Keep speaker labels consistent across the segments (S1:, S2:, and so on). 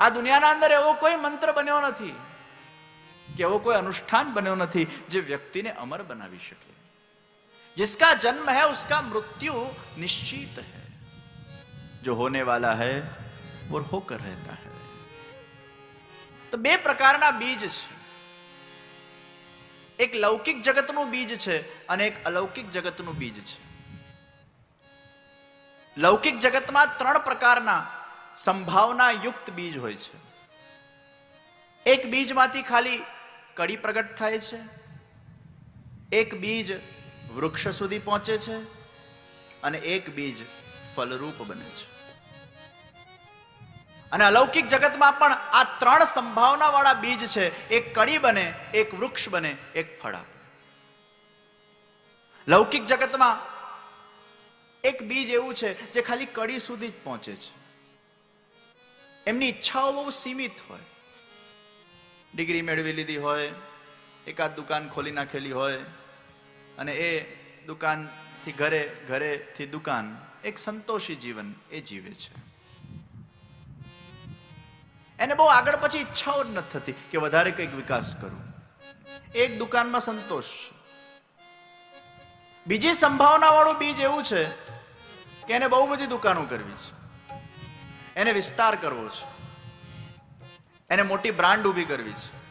S1: આ દુનિયાના અંદર એવો કોઈ મંત્ર બન્યો નથી કે એવો કોઈ અનુષ્ઠાન બન્યો નથી જે વ્યક્તિને અમર બનાવી શકે जिसका जन्म है उसका मृत्यु निश्चित है जो होने वाला है वो होकर रहता है તો બે પ્રકારના બીજ છે એક લૌકિક જગતનું બીજ છે અને એક અલૌકિક જગતનું બીજ છે લૌકિક જગતમાં ત્રણ પ્રકારના સંભાવના યુક્ત બીજ હોય છે. એક બીજમાંથી ખાલી કડી પ્રગટ થાય છે. એક બીજ વૃક્ષ સુધી પહોંચે છે અને એક બીજ ફલરૂપ બને છે. અને અલૌકિક જગતમાં પણ આ ત્રણ સંભાવના વાળા બીજ છે. એક કડી બને, એક વૃક્ષ બને, એક ફળ લૌકિક જગતમાં એક બીજ એવું છે જે ખાલી કડી સુધી જ પહોંચે છે. એમની ઈચ્છાઓ બહુ સીમિત હોય. ડિગ્રી મેળવી લીધી હોય, એકાદ દુકાન ખોલી નાખેલી હોય, અને એ દુકાનથી ઘરે, ઘરેથી દુકાન, એક સંતોષી જીવન એ જીવે છે. એને બહુ આગળ પછી ઈચ્છાઓ નથી થતી કે વધારે કંઈક વિકાસ કરું. એક દુકાનમાં સંતોષ. બીજી સંભાવના વાળું બીજ એવું છે કે એને બહુ બધી દુકાનો કરવી છે. એને વિસ્તાર કરવો છે. એને મોટી બ્રાન્ડ ઊભી કરવી છે.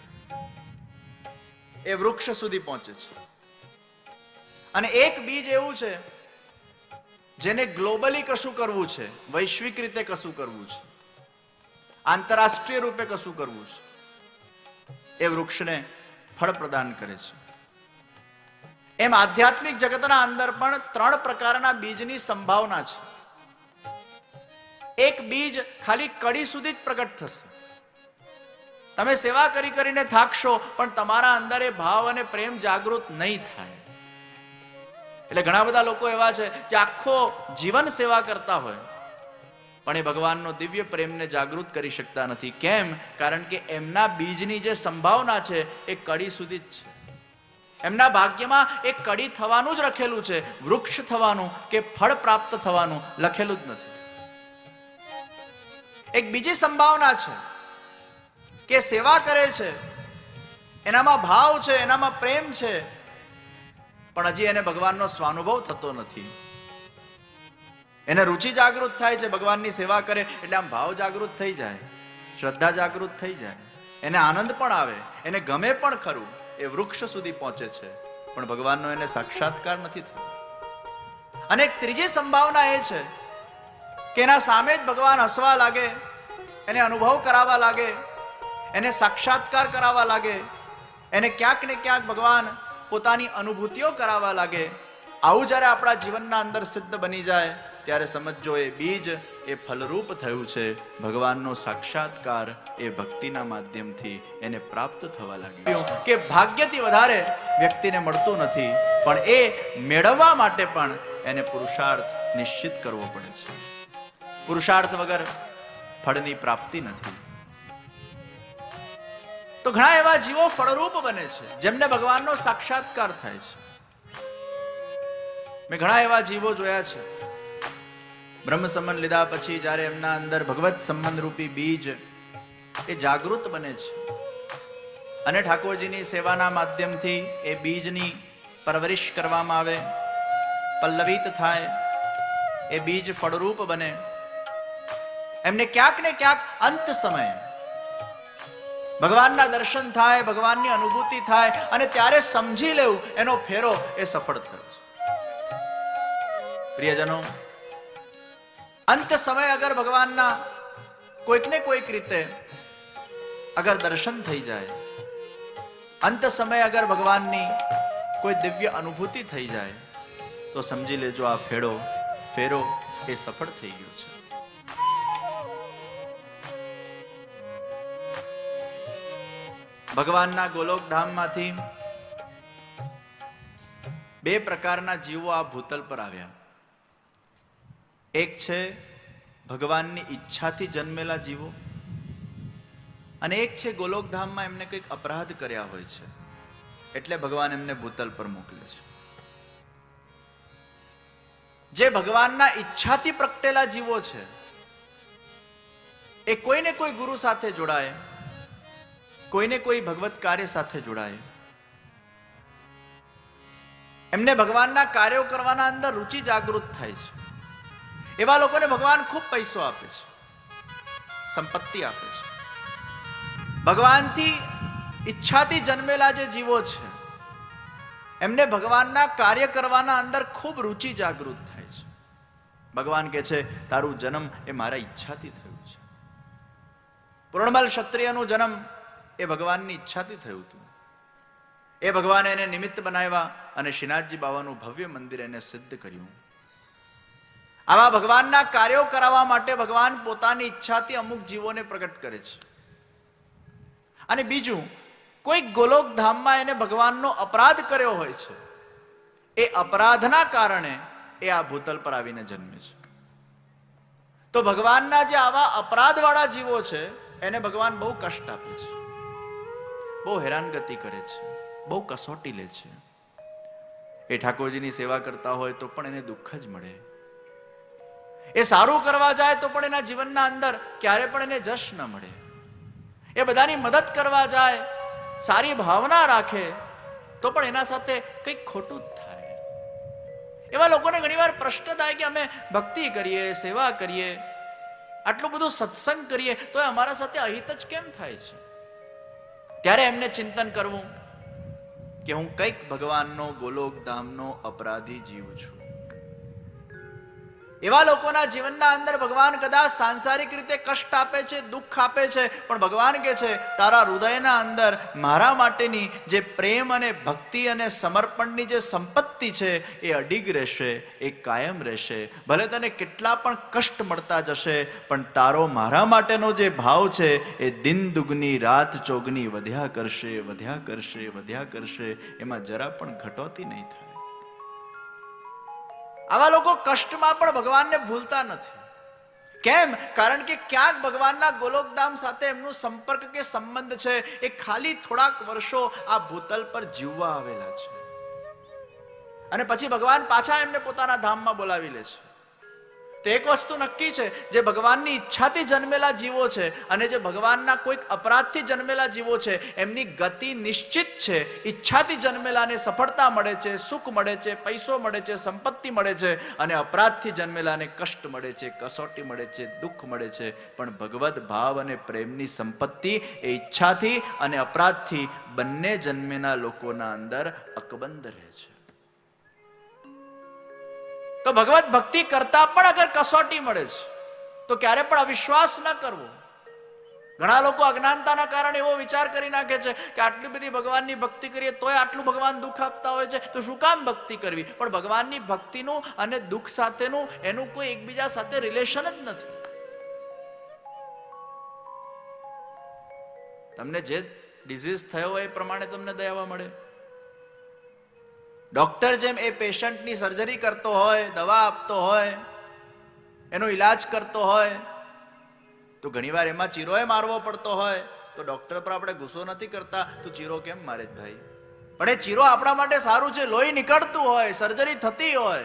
S1: એ વૃક્ષ સુધી પહોંચે છે. અને એક બીજ એવું છે, જેને ગ્લોબલી કશું કરવું છે, વૈશ્વિક રીતે કશું કરવું છે, આંતરરાષ્ટ્રીય રૂપે કશું કરવું છે, એ વૃક્ષને ફળ પ્રદાન કરે છે. એમ આધ્યાત્મિક જગતના અંદર પણ ત્રણ પ્રકારના બીજની સંભાવના છે. એક બીજ ખાલી કડી સુધી જ પ્રગટ થશે. તમે સેવા કરી કરીને થાકશો, પણ તમારા અંદર ભાવ અને પ્રેમ જાગૃત નહીં થાય. એટલે ઘણા બધા લોકો એવા છે જે આખો જીવન સેવા કરતા હોય, પણ એ ભગવાનનો દિવ્ય પ્રેમને જાગૃત કરી શકતા નથી. કેમ? કારણ કે એમના બીજની જે સંભાવના છે એ કડી સુધી જ છે. એમના ભાગ્યમાં એ કડી થવાનું જ રખેલું છે, વૃક્ષ થવાનું કે ફળ પ્રાપ્ત થવાનું લખેલું જ નથી. એક બીજી સંભાવના છે કે સેવા કરે છે, એનામાં ભાવ છે, એનામાં પ્રેમ છે, પણ હજી એને ભગવાનનો સ્વાનુભવ થતો નથી. એને રુચિ જાગૃત થાય છે, ભગવાનની સેવા કરે, એટલે આમ ભાવ જાગૃત થઈ જાય, શ્રદ્ધા જાગૃત થઈ જાય, એને આનંદ પણ આવે, એને ગમે પણ ખરું, એ વૃક્ષ સુધી પહોંચે છે, પણ ભગવાનનો એને સાક્ષાત્કાર નથી થતો અને એક ત્રીજી સંભાવના એ છે કે એના સામે જ ભગવાન હસવા લાગે, એને અનુભવ કરાવવા લાગે, એને સાક્ષાત્કાર કરાવવા લાગે, એને ક્યાંક ને ક્યાંક ભગવાન પોતાની અનુભૂતિઓ કરાવવા લાગે. આવું જ્યારે આપણા જીવનના અંદર સિદ્ધ બની જાય, ત્યારે સમજો એ બીજ, એ ફલરૂપ થયું છે. ભગવાનનો સાક્ષાત્કાર એ ભક્તિના માધ્યમથી એને પ્રાપ્ત થવા લાગ્યું. કે ભાગ્યથી વધારે વ્યક્તિને મળતું નથી, પણ એ મેળવવા માટે પણ એને પુરુષાર્થ નિશ્ચિત કરવો પડે છે. પુરુષાર્થ વગર ફળની પ્રાપ્તિ નથી. તો ઘણા એવા જીવો ફળરૂપ બને છે, જેમને ભગવાનનો સાક્ષાત્કાર થાય છે. મેં ઘણા એવા જીવો જોયા છે. બ્રહ્મ સંબંધ લીધા પછી જ્યારે એમના અંદર ભગવત સંબંધ રૂપી બીજ એ જાગૃત બને છે. અને ઠાકોરજીની સેવાના માધ્યમથી એ બીજની પરવરિશ કરવામાં આવે, પલ્લવિત થાય, એ બીજ ફળરૂપ બને. એમને ક્યાંક ને ક્યાંક અંત સમયે. ભગવાનના દર્શન થાય, ભગવાનની અનુભૂતિ થાય અને ત્યારે સમજી લેવું, એનો ફેરો એ સફળ થયો પ્રિયજનો, અંત સમય અગર ભગવાનના કોઈક ને કોઈક રીતે અગર દર્શન થઈ જાય, અંત સમય અગર ભગવાનની કોઈ દિવ્ય અનુભૂતિ થઈ જાય, તો સમજી લેજો આ ફેરો ફેરો એ સફળ થઈ ગયો છે. ભગવાનના ગોલોક ધામમાંથી બે પ્રકારના જીવો આ ભૂતલ પર આવ્યા. એક છે ભગવાનની ઈચ્છાથી જન્મેલા જીવો અને એક છે ગોલોકધામમાં એમને કંઈક અપરાધ કર્યા હોય છે. એટલે ભગવાન એમને ભૂતલ પર મોકલે છે. જે ભગવાનના ઈચ્છાથી પ્રગટેલા જીવો છે, એ કોઈને કોઈ ગુરુ સાથે જોડાય કોઈને કોઈ ભગવત કાર્ય સાથે જોડાય. એમને ભગવાનના કાર્યો કરવાના અંદર રુચિ જાગૃત થાય છે. એવા લોકોને ભગવાન ખૂબ પૈસો આપે છે. સંપત્તિ આપે છે. ભગવાનથી ઈચ્છાથી જન્મેલા જે જીવો છે, એમને ભગવાનના કાર્ય કરવાના અંદર ખૂબ રુચિ જાગૃત થાય છે. ભગવાન કહે છે, તારું જન્મ એ મારા ઈચ્છાથી થયું છે. પૂર્ણમલ ક્ષત્રિયનું જન્મ એ ભગવાનની ઈચ્છાથી થયું હતું. એ ભગવાને એને નિમિત્ત બનાવ્યા અને શ્રીનાથજી બાબાનું ભવ્ય મંદિર એને સિદ્ધ કર્યું. આવા ભગવાનના કાર્યો કરાવવા માટે ભગવાન પોતાની ઈચ્છાથી અમુક જીવોને પ્રગટ કરે છે. અને બીજું, કોઈ ગોલોક ધામમાં એને ભગવાનનો અપરાધ કર્યો હોય છે, એ અપરાધના કારણે એ આ ભૂતલ પર આવીને જન્મે છે. તો ભગવાનના જે આવા અપરાધવાળા જીવો છે, એને ભગવાન બહુ કષ્ટ આપે છે. બહુ હેરાનગતિ કરે છે, બહુ કસોટી લે છે. એ ઠાકોરજીની સેવા કરતા હોય તો પણ એને દુઃખ જ મળે. એ સારું કરવા જાય તો પણ એના જીવનના અંદર ક્યારે પણ એને જશ ન મળે. એ બધાની મદદ કરવા જાય, સારી ભાવના રાખે, તો પણ એના સાથે કંઈક ખોટું જ થાય. એવા લોકોને ઘણીવાર પ્રશ્ન થાય કે અમે ભક્તિ કરીએ, સેવા કરીએ, આટલું બધું સત્સંગ કરીએ, તો એ અમારા સાથે અહિત જ કેમ થાય છે? ત્યારે એમને ચિંતન કરવું કે હું કંઈક ભગવાનનો ગોલોક ધામનો અપરાધી જીવ છું. એવા લોકોના જીવનના અંદર ભગવાન કદાચ સાંસારિક રીતે કષ્ટ આપે છે, દુઃખ આપે છે, પણ ભગવાન કે છે, તારા હૃદયના અંદર મારા માટેની જે પ્રેમ અને ભક્તિ અને સમર્પણની જે સંપત્તિ છે, એ અડીગ રહેશે, એ કાયમ રહેશે. ભલે તને કેટલા પણ કષ્ટ મળતા જશે, પણ તારો મારા માટેનો જે ભાવ છે, એ દિન દુગની, રાત ચોગની વધ્યા કરશે વધ્યા કરશે વધ્યા કરશે. એમાં જરા પણ ઘટોતી નહીં થાય. આવા લોકો કષ્ટમાં પણ ભગવાનને ભૂલતા નથી. કેમ? કારણ કે ક્યાંક ભગવાનના ગોલોકધામ સાથે એમનું સંપર્ક કે સંબંધ છે એ ખાલી થોડાક વર્ષો આ ભૂતલ પર જીવવા આવેલા છે. અને પછી ભગવાન પાછા એમને પોતાના ધામમાં બોલાવી લે છે. તો એક વસ્તુ નક્કી છે, જે ભગવાનની ઈચ્છાથી જન્મેલા જીવો છે અને જે ભગવાનના કોઈક અપરાધથી જન્મેલા જીવો છે, એમની ગતિ નિશ્ચિત છે. ઈચ્છાથી જન્મેલાને સફળતા મળે છે, સુખ મળે છે, પૈસો મળે છે, સંપત્તિ મળે છે અને અપરાધથી જન્મેલાને કષ્ટ મળે છે, કસોટી મળે છે, દુઃખ મળે છે. પણ ભગવદ્ ભાવ અને પ્રેમની સંપત્તિ એ ઈચ્છાથી અને અપરાધથી બંને જન્મેના લોકોના અંદર અકબંધ રહે છે. તો ભગવત ભક્તિ કરતા પણ અગર કસોટી મળે છે, તો ક્યારે પણ અવિશ્વાસ ન કરવો. ઘણા લોકો અજ્ઞાનતાના કારણે એવો વિચાર કરી નાખે છે કે આટલી બધી ભગવાનની ભક્તિ કરીએ તોય આટલું ભગવાન દુઃખ આપતા હોય છે, તો શું કામ ભક્તિ કરવી? પણ ભગવાનની ભક્તિનું અને દુઃખ સાથેનું એનું કોઈ એકબીજા સાથે રિલેશન જ નથી. તમને જે ડિઝીઝ થયો હોય એ પ્રમાણે તમને દયાવા મળે. ડોક્ટર જેમ એ પેશન્ટની સર્જરી કરતો હોય, દવા આપતો હોય, એનો ઈલાજ કરતો હોય, તો ઘણીવાર એમાં ચીરોએ મારવો પડતો હોય, તો ડોક્ટર પર આપણે ગુસ્સો નથી કરતા, તો ચીરો કેમ મારે જ ભાઈ? પણ એ ચીરો આપણા માટે સારું છે, લોહી નીકળતું હોય, સર્જરી થતી હોય.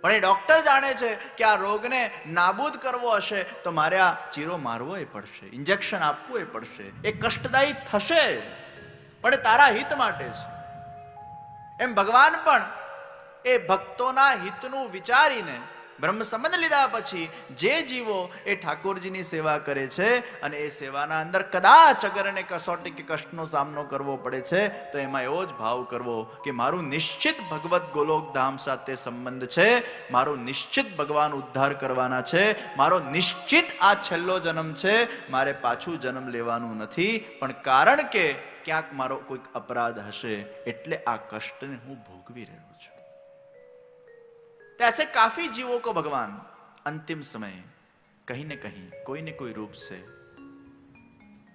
S1: પણ એ ડોક્ટર જાણે છે કે આ રોગને નાબૂદ કરવો હશે, તો મારે આ ચીરો મારવો એ પડશે, ઇન્જેક્શન આપવું એ પડશે, એ કષ્ટદાયી થશે. પણ તારા હિત માટે છે. એમ ભગવાન પણ એ ભક્તોના હિતનું વિચારીને બ્રહ્મ સંબંધ લીધા પછી જે જીવો એ ઠાકોરજીની સેવા કરે છે અને એ સેવાના અંદર કદાચ અગર એને કસોટી કે કષ્ટનો સામનો કરવો પડે છે, તો એમાં એવો જ ભાવ કરવો કે મારું નિશ્ચિત ભગવત ગોલોક ધામ સાથે સંબંધ છે, મારો નિશ્ચિત ભગવાન ઉદ્ધાર કરવાના છે, મારો નિશ્ચિત આ છેલ્લો જન્મ છે, મારે પાછું જન્મ લેવાનું નથી. પણ કારણ કે ક્યાંક મારો કોઈક અપરાધ હશે એટલે આ કષ્ટને હું ભોગવી રહ્યો છું तो ऐसे काफी जीवों को भगवान अंतिम समय कहीं न कहीं कोई न कोई रूप से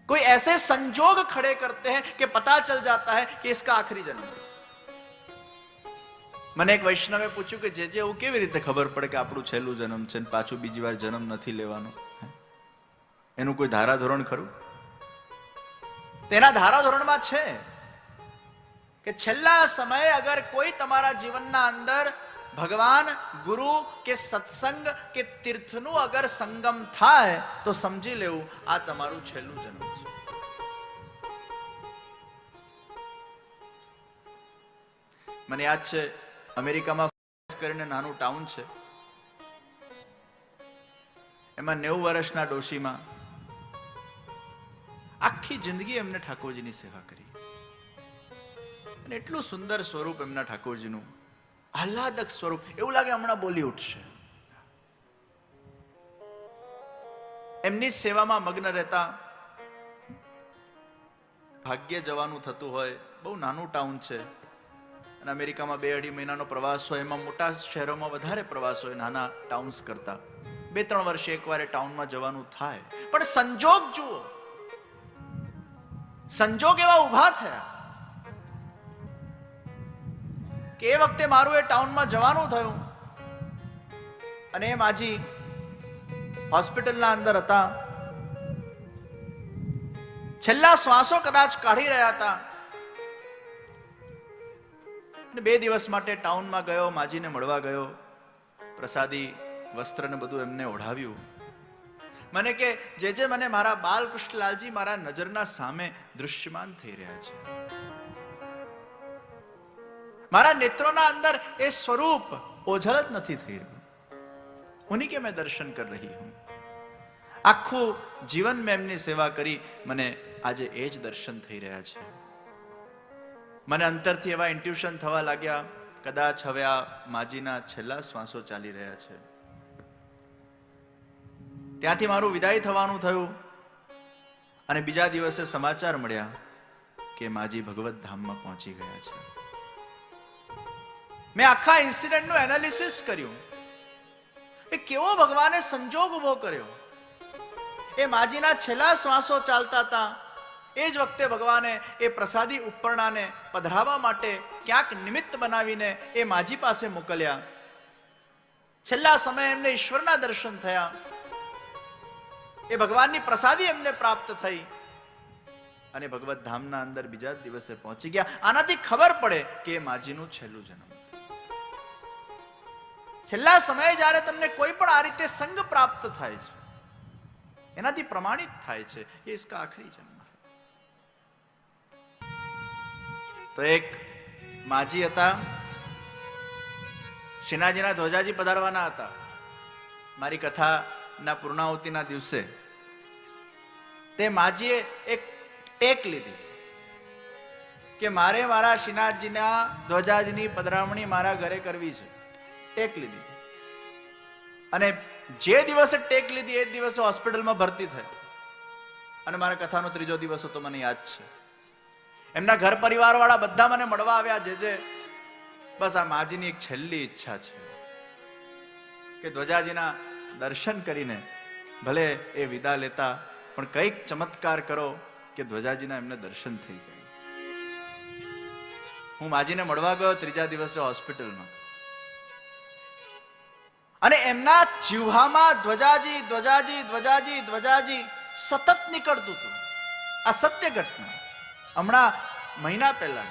S1: कोई ऐसे संजोग खड़े करते हैं कि पता चल जाता है कि इसका आखिरी जन्म है મને એક વૈષ્ણવે પૂછ્યું કે જે જે એવું કેવી રીતે ખબર પડે કે આપણું છેલ્લું જન્મ છે ને પાછું બીજી વાર જન્મ નથી લેવાનો હે? એનું કોઈ ધારાધોરણ ખરું તેના ધારાધોરણમાં છે કે છેલ્લા સમયે અગર કોઈ તમારા જીવનના અંદર ભગવાન, ગુરુ કે સત્સંગ કે તીર્થનું અગર સંગમ થાય, તો સમજી લેવું, આ તમારું છેલ્લું જન્મ છે. મને યાદ છે, અમેરિકામાં કરીને નાનું ટાઉન છે. એમાં નેવું વર્ષના ડોશીમાં આખી જિંદગી એમને ઠાકોરજીની સેવા કરી. અને એટલું સુંદર સ્વરૂપ એમના ઠાકોરજીનું, આહલાદક સ્વરૂપ. એવું લાગે હમણાં બોલી ઉઠશે. એમની સેવામાં મગ્ન રહેતા ભાગ્ય જવાનું થતું હોય, બહુ નાનું ટાઉન છે. અને અમેરિકામાં બે અઢી મહિનાનો પ્રવાસ હોય, એમાં મોટા શહેરોમાં વધારે પ્રવાસ હોય, નાના ટાઉન્સ કરતા. બે ત્રણ વર્ષે એકવાર ટાઉનમાં જવાનું થાય. પણ સંજોગ જુઓ. સંજોગ એવા ઊભા થયા. કે એ વખતે મારું એ ટાઉનમાં જવાનું થયું. અને એ માજી હોસ્પિટલના અંદર હતા. છેલ્લા શ્વાસો કદાચ કાઢી રહ્યા હતા. અને બે દિવસ માટે ટાઉનમાં ગયો, માજીને મળવા ગયો. પ્રસાદી, વસ્ત્ર ને બધું એમને ઓઢાવ્યું. મને કે, જે જે મને મારા બાલકૃષ્ણલાલજી મારા નજરના સામે દૃશ્યમાન થઈ રહ્યા છે. મારા નેત્રોના અંદર એ સ્વરૂપ ઓઝલ જ નથી થઈ રહ્યું. ઉની કે મેં દર્શન કર રહી હું. આખું જીવન મેં એમની સેવા કરી, મને આજે એ જ દર્શન થઈ રહ્યા છે. મને અંતરથી એવા ઇન્ટ્યુશન થવા લાગ્યા, કદાચ હવે આ માજીના છેલ્લા શ્વાસો ચાલી રહ્યા છે. ત્યાંથી મારું વિદાય થવાનું થયું. અને બીજા દિવસે સમાચાર મળ્યા કે માજી ભગવત ધામમાં પહોંચી ગયા છે. મેં આખા ઇન્સિડન્ટનું એનાલિસિસ કર્યું. એ કેવો ભગવાને સંજોગ ઊભો કર્યો. એ માજીના છેલ્લા શ્વાસો ચાલતા હતા. એ જ વખતે ભગવાને એ પ્રસાદી ઉપરણાને પધરાવવા માટે ક્યાંક નિમિત્ત બનાવીને એ માજી પાસે મોકલ્યા. છેલ્લા સમયે એમને ઈશ્વરના દર્શન થયા. એ ભગવાનની પ્રસાદી એમને પ્રાપ્ત થઈ. અને ભગવત ધામના અંદર બીજા દિવસે પહોંચી ગયા. આનાથી ખબર પડે કે એ માજીનું છેલ્લું જન્મ. છેલ્લા સમયે જ્યારે તમને કોઈ પણ આ રીતે સંગ પ્રાપ્ત થાય છે, એનાથી પ્રમાણિત થાય છે કે ઇસકા આખરી જન્મ. તો એક માજી હતા, શિનાજીના ધ્વજાજી પધારવાના હતા. મારી કથાના પૂર્ણાહુતિના દિવસે તે માજીએ એક ટેક લીધી કે મારે મારા શ્રીનાથજીના ધ્વજાજીની પધરામણી મારા ઘરે કરવી છે. ટેક લીધી. અને જે દિવસે ટેક લીધી, એ દિવસે હોસ્પિટલમાં ભરતી થઈ. અને મારા કથાનો ત્રીજો દિવસ હતો, મને યાદ છે. એમના ઘર પરિવાર વાળા બધા મને મળવા આવ્યા જે જે. બસ આ માજીની એક છેલ્લી ઈચ્છા છે કે ધ્વજાજીના દર્શન કરીને ભલે એ વિદા લેતા પણ કંઈક ચમત્કાર કરો કે ધ્વજાજીના એમને દર્શન થઈ જાય. હું માજીને મળવા ગયો ત્રીજા દિવસે હોસ્પિટલમાં. અને એમના જીવહામાં ધ્વજાજી ધ્વજાજી ધ્વજાજી ધ્વજાજી સતત નીકળતું હતું. આ સત્ય ઘટના હમણાં મહિના પહેલા.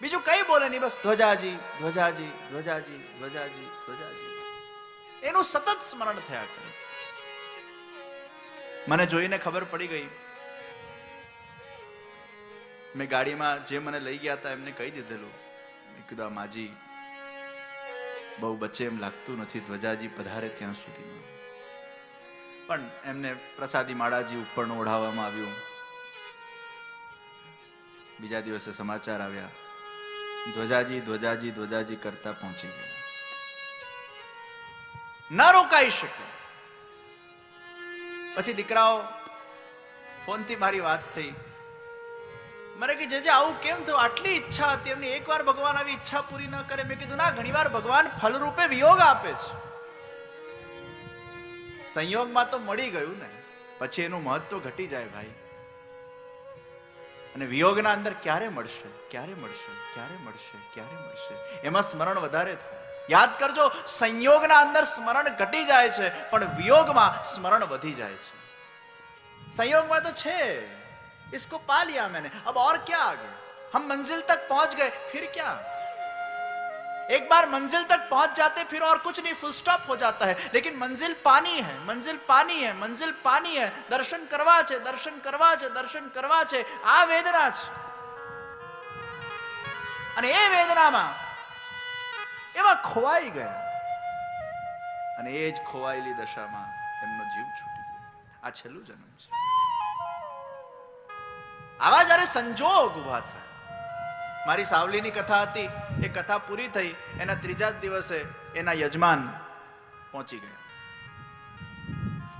S1: બીજું કઈ બોલે નહીં, બસ ધ્વજાજી ધ્વજાજી ધ્વજાજી ધ્વજાજી ધ્વજાજી. એનું સતત સ્મરણ થયા કરે. મને જોઈને ખબર પડી ગઈ. મેં ગાડીમાં જે મને લઈ ગયા હતા એમને કહી દીધેલું. કીધું, આ માજી, બહુ બચે એમ લાગતું નથી, ધ્વજાજી પધારે ત્યાં સુધી પણ એમને પ્રસાદી માળાજી ઉપર ઓઢાવવામાં આવ્યું. બીજા દિવસે સમાચાર આવ્યા. ધ્વજાજી ધ્વજાજી ધ્વજાજી કરતા પહોંચી ગયા. ના રોકાઈ શકે. પછી દીકરાઓ, ફોનથી મારી વાત થઈ. મને કે જે આવું કેમ થયું? આટલી ઈચ્છા હતી એમની. એકવાર ભગવાન આવી ઈચ્છા પૂરી ન કરે. મેં કીધું, ના, ઘણીવાર ભગવાન ફલરૂપે વિયોગ આપે છે. સંયોગમાં તો મળી ગયું ને. પછી એનું મહત્વ ઘટી જાય ભાઈ. અને વિયોગના અંદર ક્યારે મળશે? ક્યારે મળશે? ક્યારે મળશે? ક્યારે મળશે? એમાં સ્મરણ વધારે થાય. યાદ કરજો સંયોગના અંદર સ્મરણ ઘટી જાય છે પણ વિયોગમાં સ્મરણ વધી જાય છે संयोग में तो छे इसको पा लिया मैंने अब और क्या आगे हम मंजिल तक पहुंच गए फिर क्या एक बार मंजिल तक पहुंच जाते फिर और कुछ नहीं फुल स्टॉप हो जाता है लेकिन मंजिल पानी है मंजिल पानी है मंजिल पानी है દર્શન કરવા છે દર્શન કરવા છે દર્શન કરવા છે આ વેદના છે અને એ વેદનામાં એમાં ખોવાઈ ગયા. અને એ જ ખોવાયેલી દશામાં એમનો જીવ છૂટી ગયો. આ છેલ્લું જન્મ છે. આવા જ્યારે સંજોગ ઊભા થાય, મારી સાવલીની કથા હતી, એ કથા પૂરી થઈ, એના ત્રીજા દિવસે એના યજમાન પહોંચી ગયા.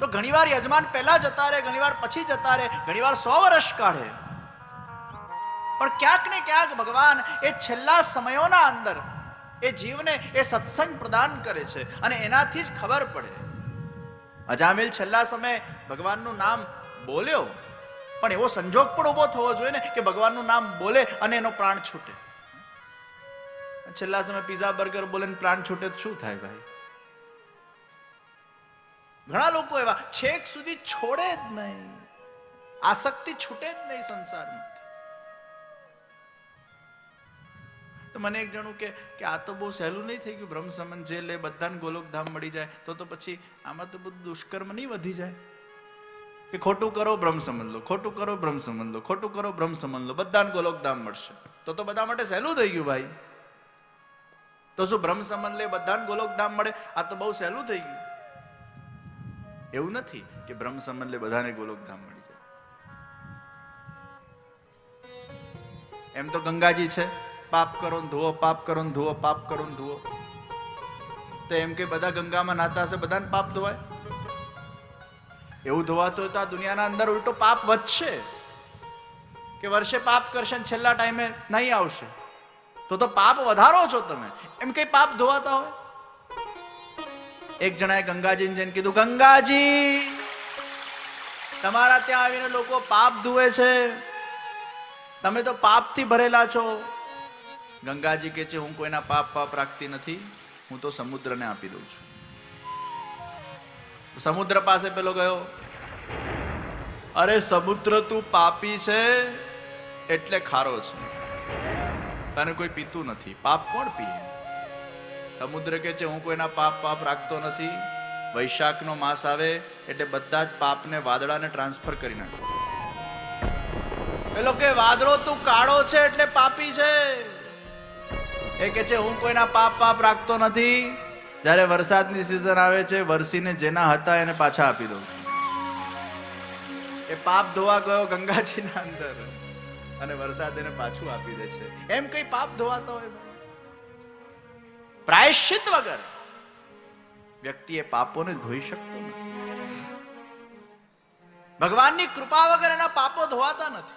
S1: તો ઘણીવાર યજમાન પહેલા જતા રહે, ઘણીવાર પછી જતા રહે, ઘણીવાર સો વર્ષ કાઢે. પણ ક્યાંક ને ક્યાંક ભગવાન એ છેલ્લા સમયોના અંદર એ જીવને એ સત્સંગ પ્રદાન કરે છે અને એનાથી જ ખબર પડે. અજામિલ છેલ્લા સમયે ભગવાનનું નામ બોલ્યો, પણ એવો સંજોગ પણ ઊભો થવો જોઈએ ને કે ભગવાનનું નામ બોલે અને એનો પ્રાણ છૂટે. છેલ્લા સમય પીઝા, બર્ગર બોલે ને પ્રાણ છૂટે શું થાય ભાઈ? ઘણા લોકો એવા છેક સુધી છોડે જ નહીં. આસક્તિ છૂટે જ નહીં સંસારમાં. તો મને એક જણું કે આ તો બહુ સહેલું નહીં થઈ ગયું બ્રહ્મ સંબંધ જે લે બધાને ગોલોકધામ મળી જાય, તો તો પછી આમાં તો બધું દુષ્કર્મ નહીં વધી જાય. કે ખોટું કરો બ્રહ્મ સંબંધ લો, ખોટું કરો બ્રહ્મ સંબંધ લો, ખોટું કરો બ્રહ્મ સંબંધ લો, બધાને ગોલોકધામ મળશે. તો તો બધા માટે સહેલું થઈ ગયું ભાઈ. તો શું બ્રહ્મ સંબંધ લે બધાને ગોલોકધામ મળે? આ તો બહુ સહેલું થઈ ગયું. એવું નથી કે બ્રહ્મ સંબંધ લે બધાને ગોલોકધામ મળી જાય. એમ તો ગંગાજી છે. પાપ કરો ને પાપ કરો ને પાપ કરો ને તો એમ કે બધા ગંગામાં નાતા હશે, બધાને પાપ ધોવાય? એવું ધોવાતું હોય તો આ દુનિયાના અંદર ઉલટો પાપ વધશે. કે વર્ષે પાપ કરશે છેલ્લા ટાઈમે નહીં આવશે. તો તો પાપ વધારો છો તમે. એમ કઈ પાપ ધોવાતા હોય? એક જણાએ ગંગાજીને જઈને કીધું, ગંગાજી, તમારા ત્યાં આવીને લોકો પાપ ધુએ છે. તમે તો પાપથી ભરેલા છો. ગંગાજી કે છે, હું કોઈના પાપ પાપ રાખતી નથી, હું તો સમુદ્રને આપી દઉં છું. સમુદ્ર પાસે પેલો ગયો, અરે સમુદ્ર તું પાપી છે, એટલે ખારો છે. તને કોઈ પીતું નથી, પાપ કોણ પીએ? સમુદ્ર કે છે, હું કોઈના પાપ પાપ રાખતો નથી, વૈશાખનો માસ આવે, એટલે બધા જ પાપને વાદળાને ટ્રાન્સફર કરી નાખો. પેલો કે, વાદળો તું કાળો છે, એટલે પાપી છે. એ કે છે, હું કોઈના પાપ પાપ રાખતો નથી. જ્યારે વરસાદની સિઝન આવે છે, વરસીને જેના હતા એને પાછા આપી દઉં. એ પાપ ધોવા ગયો ગંગાજીના અંદર અને વરસાદ એને પાછું આપી દે છે. એમ કઈ પાપ ધોવાતો હોય પ્રાયશ્ચિત વગર વ્યક્તિ એ પાપોને ધોઈ શકતો નથી. ભગવાનની કૃપા વગર એના પાપો ધોવાતા નથી.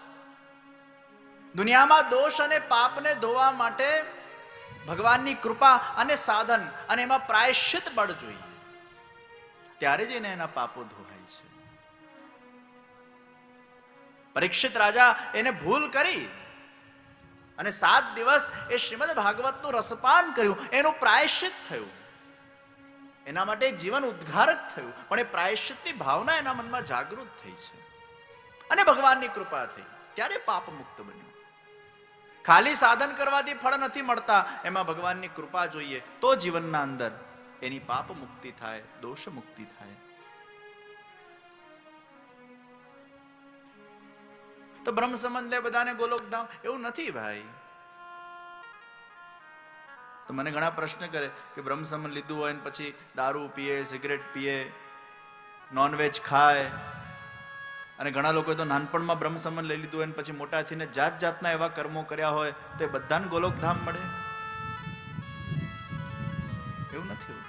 S1: દુનિયામાં દોષ અને પાપને ધોવા માટે ભગવાનની કૃપા અને સાધન અને એમાં પ્રાયશ્ચિત બળ જોઈએ. ત્યારે જ એને એના પાપો ધોવાય છે. પરીક્ષિત રાજા એને ભૂલ કરી અને સાત દિવસ એ શ્રીમદ ભાગવતનું રસપાન કર્યું. એનું પ્રાયશ્ચિત થયું. એના માટે જીવન ઉદ્ઘારક થયું. પણ એ પ્રાયશ્ચિતની ભાવના એના મનમાં જાગૃત થઈ છે. અને ભગવાનની કૃપા થઈ. ત્યારે પાપ મુક્ત બન્યું. ખાલી સાધન કરવાથી ફળ નથી મળતા, એમાં ભગવાનની કૃપા જોઈએ, તો જીવનના અંદર એની પાપ મુક્તિ થાય, દોષ મુક્તિ થાય. તો બ્રહ્મ સંબંધે બધાને ગોલોકધામ એવું નથી ભાઈ. તો મને ઘણા પ્રશ્ન કરે કે બ્રહ્મ સંબંધ લીધું હોય ને પછી દારૂ પીએ, સિગરેટ પીએ, નોનવેજ ખાય અને ઘણા લોકોએ તો નાનપણમાં બ્રહ્મ સંબંધ લઈ લીધું હોય પછી મોટા થઈને જાત જાતના એવા કર્મો કર્યા હોય, તો એ બધાને ગોલોકધામ મળે? એવું નથી હોતું.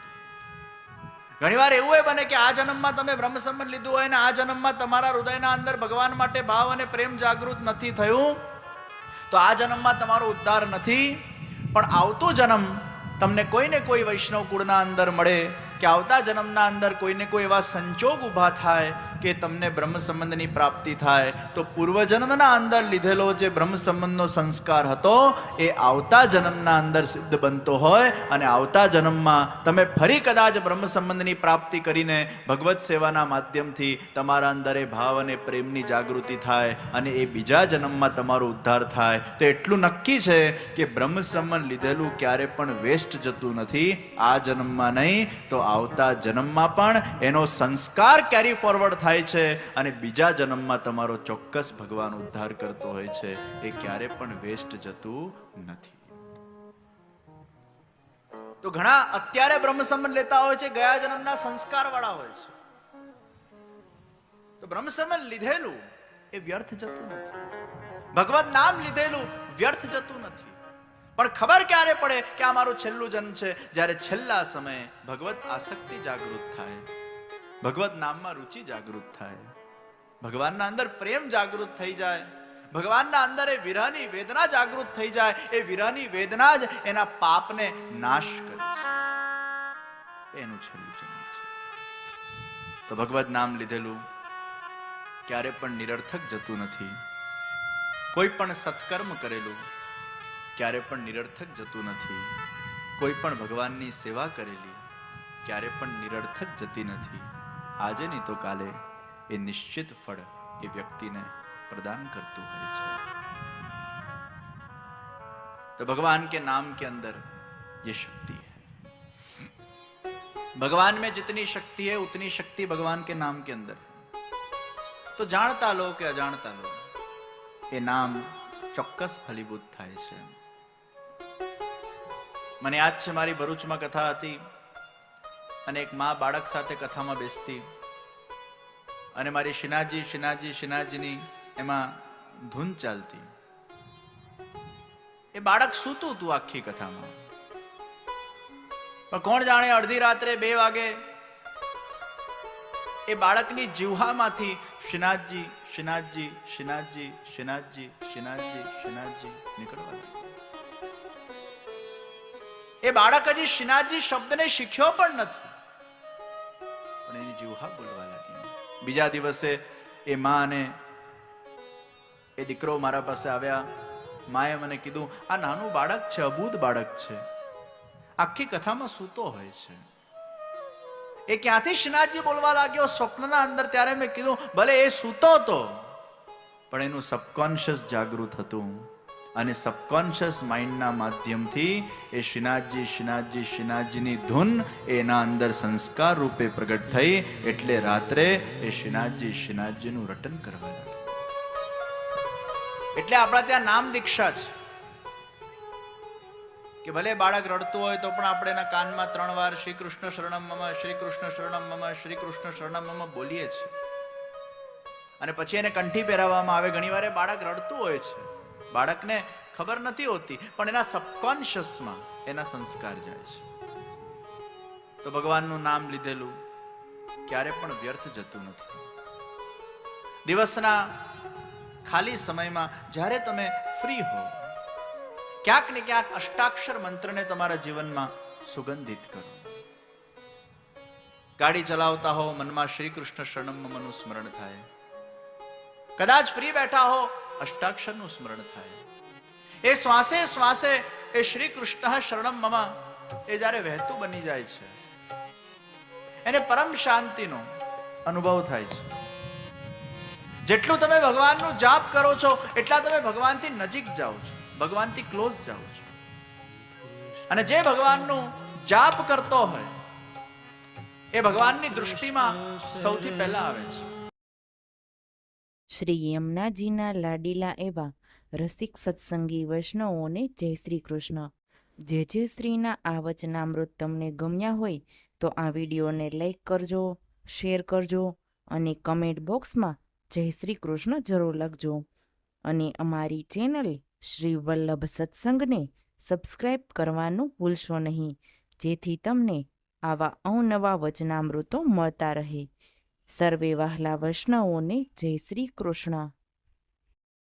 S1: ઘણીવાર એવું એ બને કે આ જન્મમાં તમે બ્રહ્મ સંબંધ લીધું હોય ને આ જન્મમાં તમારા હૃદયના અંદર ભગવાન માટે ભાવ અને પ્રેમ જાગૃત નથી થયું, તો આ જન્મમાં તમારો ઉદ્ધાર નથી. પણ આવતો જન્મ તમને કોઈને કોઈ વૈષ્ણવ કુળના અંદર મળે, કે આવતા જન્મના અંદર કોઈને કોઈ એવા સંજોગ ઊભા થાય કે તમને બ્રહ્મ સંબંધની પ્રાપ્તિ થાય, તો પૂર્વજન્મના અંદર લીધેલો જે બ્રહ્મ સંબંધનો સંસ્કાર હતો, એ આવતા જન્મના અંદર સિદ્ધ બનતો હોય અને આવતા જન્મમાં તમે ફરી કદાચ બ્રહ્મ સંબંધની પ્રાપ્તિ કરીને ભગવત સેવાના માધ્યમથી તમારા અંદર ભાવ અને પ્રેમની જાગૃતિ થાય અને એ બીજા જન્મમાં તમારો ઉદ્ધાર થાય. તો એટલું નક્કી છે કે બ્રહ્મ સંબંધ લીધેલું ક્યારે પણ વેસ્ટ જતું નથી. આ જન્મમાં નહીં, તો આવતા જન્મમાં પણ એનો સંસ્કાર કેરી ફોરવર્ડ થાય. છે અને બીજા જન્મમાં તમારો ચોક્કસ ભગવાન ઉદ્ધાર કરતો હોય છે, એ ક્યારે પણ વેસ્ટ જતું નથી. તો ઘણા અત્યારે બ્રહ્મ લેતા હોય છે, ગયા જન્મના સંસ્કાર વાળા હોય છે. તો બ્રહ્મ લીધેલું એ વ્યર્થ જતું નથી. ભગવત નામ લીધેલું વ્યર્થ જતું નથી. પણ ખબર ક્યારે પડે કે આ મારું છેલ્લું જન્મ છે? જ્યારે છેલ્લા સમયે ભગવત આસક્તિ જાગૃત થાય. ભગવત નામમાં રુચિ જાગૃત થાય. ભગવાનના અંદર પ્રેમ જાગૃત થઈ જાય. ભગવાનના અંદર એ વિરહની વેદના જાગૃત થઈ જાય. એ વિરહની વેદના જ એના પાપને નાશ કરે છે. એનું છેલ્લું જન્મ છે તો ભગવત નામ લીધેલું. ક્યારે પણ નિરર્થક જતું નથી. કોઈ પણ સત્કર્મ કરેલું. ક્યારે પણ નિરર્થક જતું નથી. કોઈ પણ ભગવાનની સેવા કરેલી. ક્યારે પણ નિરર્થક જતી નથી. આજે નહીં તો કાલે એ નિશ્ચિત ફળ એ વ્યક્તિને પ્રદાન કરતું હોય છે. તો ભગવાન કે નામ કે અંદર ये शक्ति है भगवान में जितनी शक्ति है उतनी शक्ति भगवान के नाम के अंदर તો જાણતા લો કે અજાણતા લો, એ નામ ચોક્કસ ફલીભૂત થાય છે. મને યાદ છે મારી ભરૂચમાં કથા હતી. અને એક મા બાળક સાથે કથામાં બેસતી. અને મારી શિનાજી શિનાજી, શિનાજીની એમાં ધૂન ચાલતી. એ બાળક સૂતું હતું આખી કથામાં. પણ કોણ જાણે અડધી રાત્રે બે વાગે એ બાળકની જીવહામાંથી શિનાજી શિનાજી શિનાજી શિનાજી શિનાજી શિનાજી નીકળવા. એ બાળક હજી શિનાજી શબ્દને શીખ્યો પણ નથી. પણ એની જીવહા બોલવા લાગી બીજા દિવસે એ માં એ દીકરો મારા પાસે આવ્યા. માએ મને કીધું, આ નાનું બાળક છે અબૂધ બાળક છે. આખી કથામાં સૂતો હોય છે. એ ક્યાંથી શ્રીનાથજી બોલવા લાગ્યો? સ્વપ્નના અંદર ત્યારે મેં કીધું, ભલે એ સૂતો હતો પણ એનું સબકોન્શિયસ જાગૃત હતું. અને સબકોન્શિયસ માઇન્ડના માધ્યમથી એ શ્રીનાથજી શ્રીનાથજી, શ્રીનાથજીની ધૂન એના અંદર સંસ્કાર રૂપે પ્રગટ થઈ એટલે રાત્રે એ શ્રીનાથજી, શ્રીનાથજીનું રટન કરવા એટલે આપણા ત્યાં નામ દીક્ષા છે. કે ભલે બાળક રડતું હોય તો પણ આપણે એના કાનમાં ત્રણ વાર શ્રી કૃષ્ણ મમા શ્રી કૃષ્ણ મમ શ્રી કૃષ્ણ શરણમ મમ બોલીએ છીએ. અને પછી એને કંઠી પહેરાવવામાં આવે. ઘણી વાર એ બાળક રડતું હોય છે. બાળકને ખબર નથી હોતી, પણ એના સબકોન્શિયસમાં એના સંસ્કાર જાય છે. તો ભગવાનનું નામ લીધેલું, ક્યારે પણ વ્યર્થ જતું નથી. દિવસના ખાલી સમયમાં જ્યારે તમે ફ્રી હો, ક્યાંક ને ક્યાંક અષ્ટાક્ષર મંત્રને તમારા જીવનમાં સુગંધિત કરો. ગાડી ચલાવતા હો, મનમાં શ્રી કૃષ્ણ શરણમ મમનું સ્મરણ થાય. કદાચ ફ્રી બેઠા હો અષ્ટાક્ષરનું સ્મરણ થાય. એ શ્વાસે શ્વાસે એ શ્રી કૃષ્ણ શરણમ મમા. એ જ્યારે વહેતું બની જાય છે, એને પરમ શાંતિનો અનુભવ થાય છે. જેટલું તમે ભગવાનનું જાપ કરો છો, એટલા તમે ભગવાનથી નજીક જાઓ છો, ભગવાનથી ક્લોઝ જાઓ છો. અને જે ભગવાનનું જાપ કરતો હોય, એ ભગવાનની દૃષ્ટિમાં સૌથી પહેલા આવે છે.
S2: શ્રી યમુનાજીના લાડીલા એવા રસિક સત્સંગી વૈષ્ણવોને જય શ્રી કૃષ્ણ. જે જે શ્રીના આ વચનામૃત તમને ગમ્યા હોય તો આ વિડીયોને લાઈક કરજો, શેર કરજો અને કમેન્ટ બોક્સમાં જય શ્રી કૃષ્ણ જરૂર લખજો. અને અમારી ચેનલ શ્રી વલ્લભ સત્સંગને સબસ્ક્રાઈબ કરવાનું ભૂલશો નહીં, જેથી તમને આવા અવનવા વચનામૃતો મળતા રહે. સર્વે વહાલા વૈષ્ણવોને જય શ્રી કૃષ્ણ.